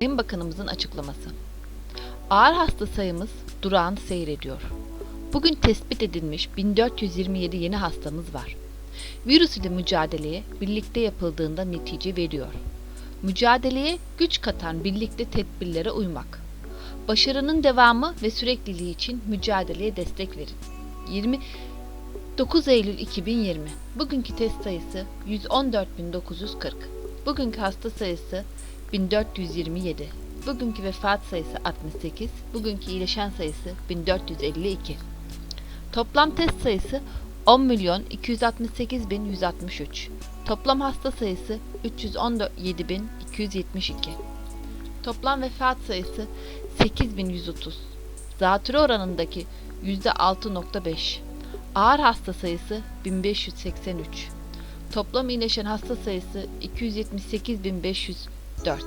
Sayın Bakanımızın açıklaması. Ağır hasta sayımız durağan seyrediyor. Bugün tespit edilmiş 1427 yeni hastamız var. Virüs ile mücadeleye birlikte yapıldığında netice veriyor. Mücadeleye güç katan birlikte tedbirlere uymak. Başarının devamı ve sürekliliği için mücadeleye destek verin. 20 9 Eylül 2020. Bugünkü test sayısı 114.940. Bugünkü hasta sayısı 1427. Bugünkü vefat sayısı 68. Bugünkü iyileşen sayısı 1452. Toplam test sayısı 10 milyon 268 bin 163. Toplam hasta sayısı 317 bin 272. Toplam vefat sayısı 8130. Zatürre oranındaki %6.5. Ağır hasta sayısı 1583. Toplam iyileşen hasta sayısı 278.504.